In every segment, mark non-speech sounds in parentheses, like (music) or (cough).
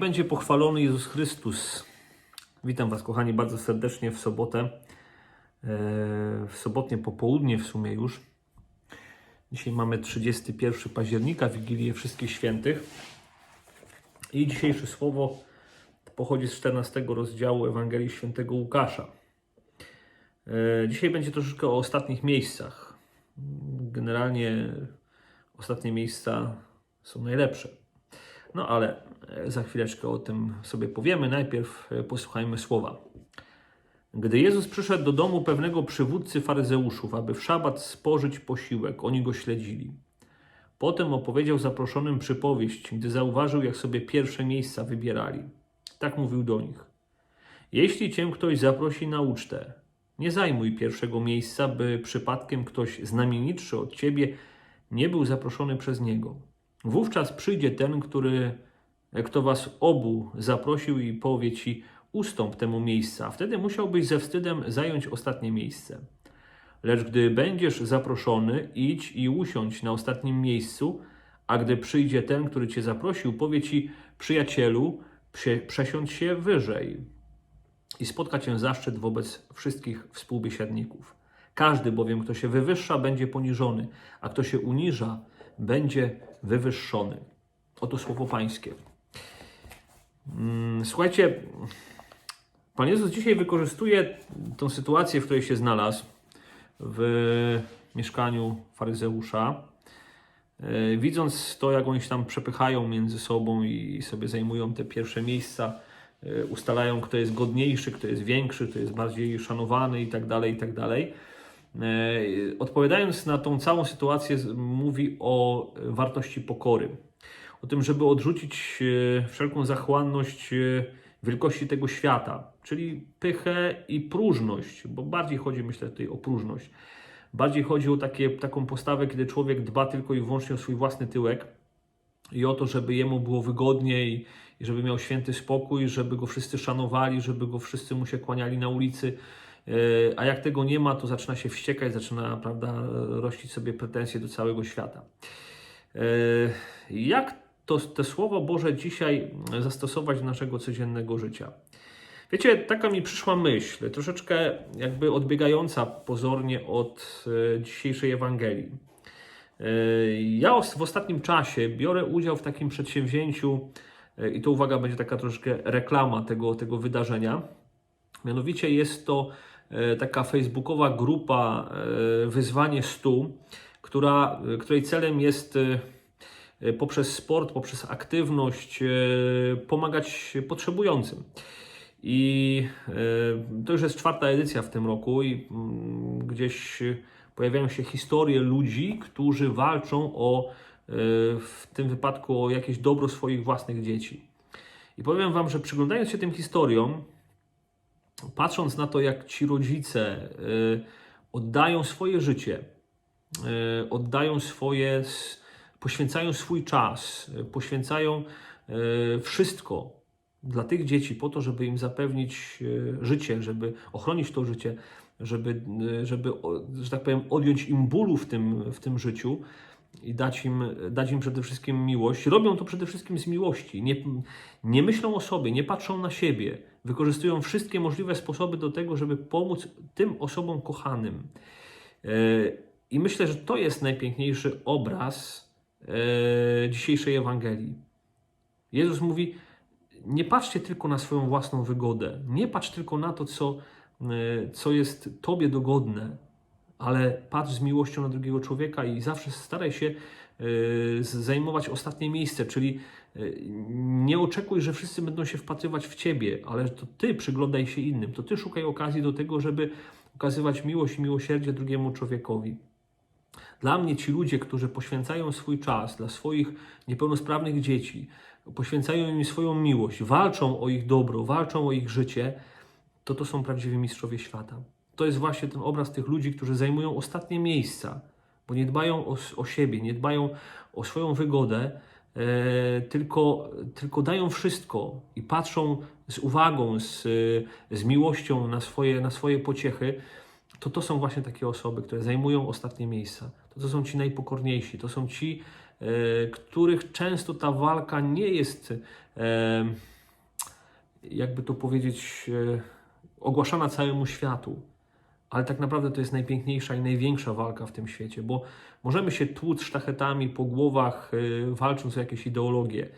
będzie pochwalony Jezus Chrystus. Witam Was, kochani, bardzo serdecznie w sobotę, e, w sobotnie popołudnie w sumie już. Dzisiaj mamy 31 października, Wigilię Wszystkich Świętych. I dzisiejsze słowo pochodzi z 14 rozdziału Ewangelii Świętego Łukasza. E, Dzisiaj będzie troszeczkę o ostatnich miejscach. Generalnie ostatnie miejsca są najlepsze. No ale e, za chwileczkę o tym sobie powiemy. Najpierw e, posłuchajmy słowa. Gdy Jezus przyszedł do domu pewnego przywódcy faryzeuszów, aby w szabat spożyć posiłek, oni go śledzili. Potem opowiedział zaproszonym przypowieść, gdy zauważył, jak sobie pierwsze miejsca wybierali. Tak mówił do nich. Jeśli cię ktoś zaprosi na ucztę, nie zajmuj pierwszego miejsca, by przypadkiem ktoś znamienitszy od ciebie nie był zaproszony przez niego. Wówczas przyjdzie ten, który, kto was obu zaprosił i powie ci, ustąp temu miejsca. Wtedy musiałbyś ze wstydem zająć ostatnie miejsce. Lecz gdy będziesz zaproszony, idź i usiądź na ostatnim miejscu, a gdy przyjdzie ten, który cię zaprosił, powie ci, przyjacielu, prze, przesiądź się wyżej i spotka cię zaszczyt wobec wszystkich współbiesiadników. Każdy bowiem, kto się wywyższa, będzie poniżony, a kto się uniża, będzie wywyższony. Oto słowo Pańskie. Mm, Słuchajcie, Pan Jezus dzisiaj wykorzystuje tą sytuację, w której się znalazł w mieszkaniu faryzeusza. E, Widząc to, jak oni się tam przepychają między sobą i sobie zajmują te pierwsze miejsca, e, ustalają, kto jest godniejszy, kto jest większy, kto jest bardziej szanowany i tak dalej, i tak dalej. E, Odpowiadając na tą całą sytuację, mówi o wartości pokory. O tym, żeby odrzucić e, wszelką zachłanność e, wielkości tego świata, czyli pychę i próżność, bo bardziej chodzi, myślę, tutaj o próżność. Bardziej chodzi o takie, taką postawę, kiedy człowiek dba tylko i wyłącznie o swój własny tyłek i o to, żeby jemu było wygodnie i, i żeby miał święty spokój, żeby go wszyscy szanowali, żeby go wszyscy mu się kłaniali na ulicy. E, A jak tego nie ma, to zaczyna się wściekać, zaczyna prawda, rościć sobie pretensje do całego świata. E, Jak to, te Słowo Boże dzisiaj zastosować do naszego codziennego życia? Wiecie, taka mi przyszła myśl, troszeczkę jakby odbiegająca pozornie od e, dzisiejszej Ewangelii. Ja w ostatnim czasie biorę udział w takim przedsięwzięciu, i to uwaga, będzie taka troszeczkę reklama tego, tego wydarzenia. Mianowicie jest to e, taka facebookowa grupa e, Wyzwanie 100, która, e, której celem jest poprzez sport, poprzez aktywność pomagać potrzebującym. I to już jest czwarta edycja w tym roku, i mm, gdzieś pojawiają się historie ludzi, którzy walczą o, w tym wypadku, o jakieś dobro swoich własnych dzieci. I powiem Wam, że przyglądając się tym historiom, patrząc na to, jak ci rodzice y, oddają swoje życie, y, oddają swoje, poświęcają swój czas, y, poświęcają wszystko dla tych dzieci po to, żeby im zapewnić życie, żeby ochronić to życie, żeby, żeby że tak powiem, odjąć im bólu w tym, w tym życiu i dać im, dać im przede wszystkim miłość. Robią to przede wszystkim z miłości. Nie, nie myślą o sobie, nie patrzą na siebie. Wykorzystują wszystkie możliwe sposoby do tego, żeby pomóc tym osobom kochanym. E, I myślę, że to jest najpiękniejszy obraz e, dzisiejszej Ewangelii. Jezus mówi: Nie patrzcie tylko na swoją własną wygodę, nie patrz tylko na to, co, e, co jest Tobie dogodne, ale patrz z miłością na drugiego człowieka i zawsze staraj się z- zajmować ostatnie miejsce, czyli e, nie oczekuj, że wszyscy będą się wpatrywać w Ciebie, ale to Ty przyglądaj się innym, to Ty szukaj okazji do tego, żeby okazywać miłość i miłosierdzie drugiemu człowiekowi. Dla mnie ci ludzie, którzy poświęcają swój czas dla swoich niepełnosprawnych dzieci, poświęcają im swoją miłość, walczą o ich dobro, walczą o ich życie, to to są prawdziwi mistrzowie świata. To jest właśnie ten obraz tych ludzi, którzy zajmują ostatnie miejsca, bo nie dbają o, o siebie, nie dbają o swoją wygodę, e, tylko, tylko dają wszystko i patrzą z uwagą, z, z miłością na swoje, na swoje pociechy. to to są właśnie takie osoby, które zajmują ostatnie miejsca. To to są ci najpokorniejsi, to są ci, e, których często ta walka nie jest, e, jakby to powiedzieć, e, ogłaszana całemu światu. Ale tak naprawdę to jest najpiękniejsza i największa walka w tym świecie, bo możemy się tłuc sztachetami po głowach, e, walcząc o jakieś ideologie.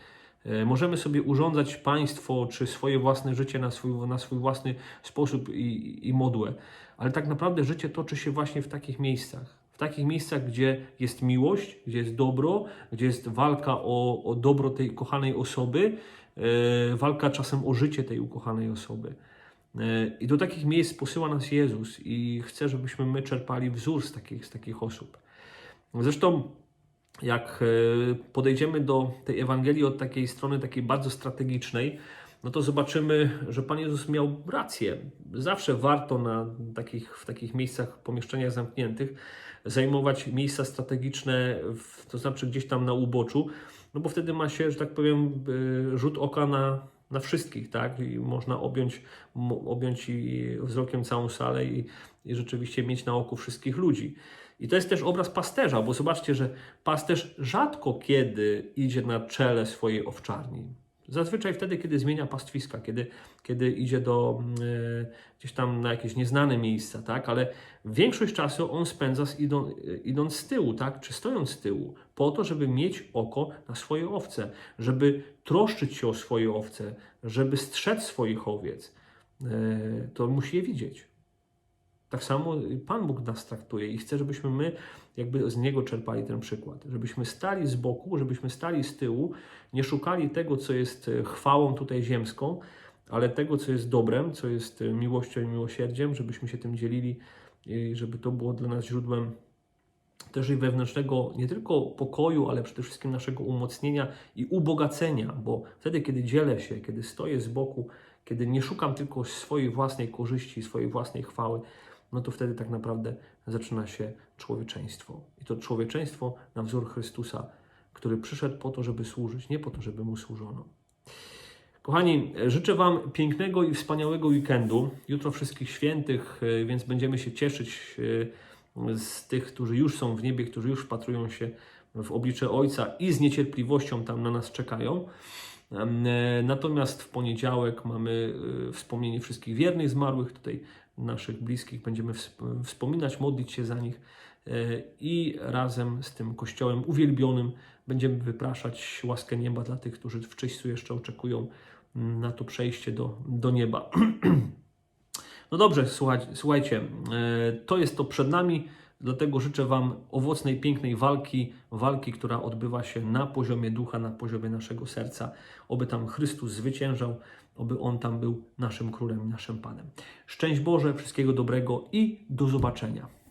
E, Możemy sobie urządzać państwo czy swoje własne życie na swój, na swój własny sposób i, i modłę, ale tak naprawdę życie toczy się właśnie w takich miejscach. W takich miejscach, gdzie jest miłość, gdzie jest dobro, gdzie jest walka o, o dobro tej kochanej osoby, e, walka czasem o życie tej ukochanej osoby. E, I do takich miejsc posyła nas Jezus i chce, żebyśmy my czerpali wzór z takich, z takich osób. Zresztą jak e, podejdziemy do tej Ewangelii od takiej strony takiej bardzo strategicznej, no to zobaczymy, że Pan Jezus miał rację. Zawsze warto na takich, w takich miejscach, pomieszczeniach zamkniętych zajmować miejsca strategiczne, w, to znaczy gdzieś tam na uboczu, no bo wtedy ma się, że tak powiem, e, rzut oka na, na wszystkich, tak? I można objąć, objąć i wzrokiem całą salę i, i rzeczywiście mieć na oku wszystkich ludzi. I to jest też obraz pasterza, bo zobaczcie, że pasterz rzadko kiedy idzie na czele swojej owczarni. Zazwyczaj wtedy, kiedy zmienia pastwiska, kiedy, kiedy idzie do e, gdzieś tam na jakieś nieznane miejsca, tak? Ale większość czasu on spędza z, idą, e, idąc z tyłu, tak? Czy stojąc z tyłu, po to, żeby mieć oko na swoje owce, żeby troszczyć się o swoje owce, żeby strzec swoich owiec. E, to musi je widzieć. Tak samo Pan Bóg nas traktuje i chce, żebyśmy my jakby z Niego czerpali ten przykład. Żebyśmy stali z boku, żebyśmy stali z tyłu, nie szukali tego, co jest e, chwałą tutaj ziemską, ale tego, co jest dobrem, co jest e, miłością i miłosierdziem, żebyśmy się tym dzielili i żeby to było dla nas źródłem też i wewnętrznego nie tylko pokoju, ale przede wszystkim naszego umocnienia i ubogacenia, bo wtedy, kiedy dzielę się, kiedy stoję z boku, kiedy nie szukam tylko swojej własnej korzyści, swojej własnej chwały, no to wtedy tak naprawdę zaczyna się człowieczeństwo. I to człowieczeństwo na wzór Chrystusa, który przyszedł po to, żeby służyć, nie po to, żeby mu służono. Kochani, życzę Wam pięknego i wspaniałego weekendu. Jutro wszystkich świętych, e, więc będziemy się cieszyć e, z tych, którzy już są w niebie, którzy już wpatrują się w oblicze Ojca i z niecierpliwością tam na nas czekają. E, Natomiast w poniedziałek mamy wspomnienie wszystkich wiernych zmarłych, tutaj naszych bliskich będziemy wsp- wspominać, modlić się za nich e, i razem z tym Kościołem uwielbionym będziemy wypraszać łaskę nieba dla tych, którzy w czyśćcu jeszcze oczekują mm, na to przejście do, do nieba. (clears throat) No dobrze, słuchajcie, słuchajcie, e, to jest to przed nami, dlatego życzę Wam owocnej, pięknej walki, walki, która odbywa się na poziomie ducha, na poziomie naszego serca. Oby tam Chrystus zwyciężał, oby On tam był naszym królem naszym Panem. Szczęść Boże, wszystkiego dobrego i do zobaczenia.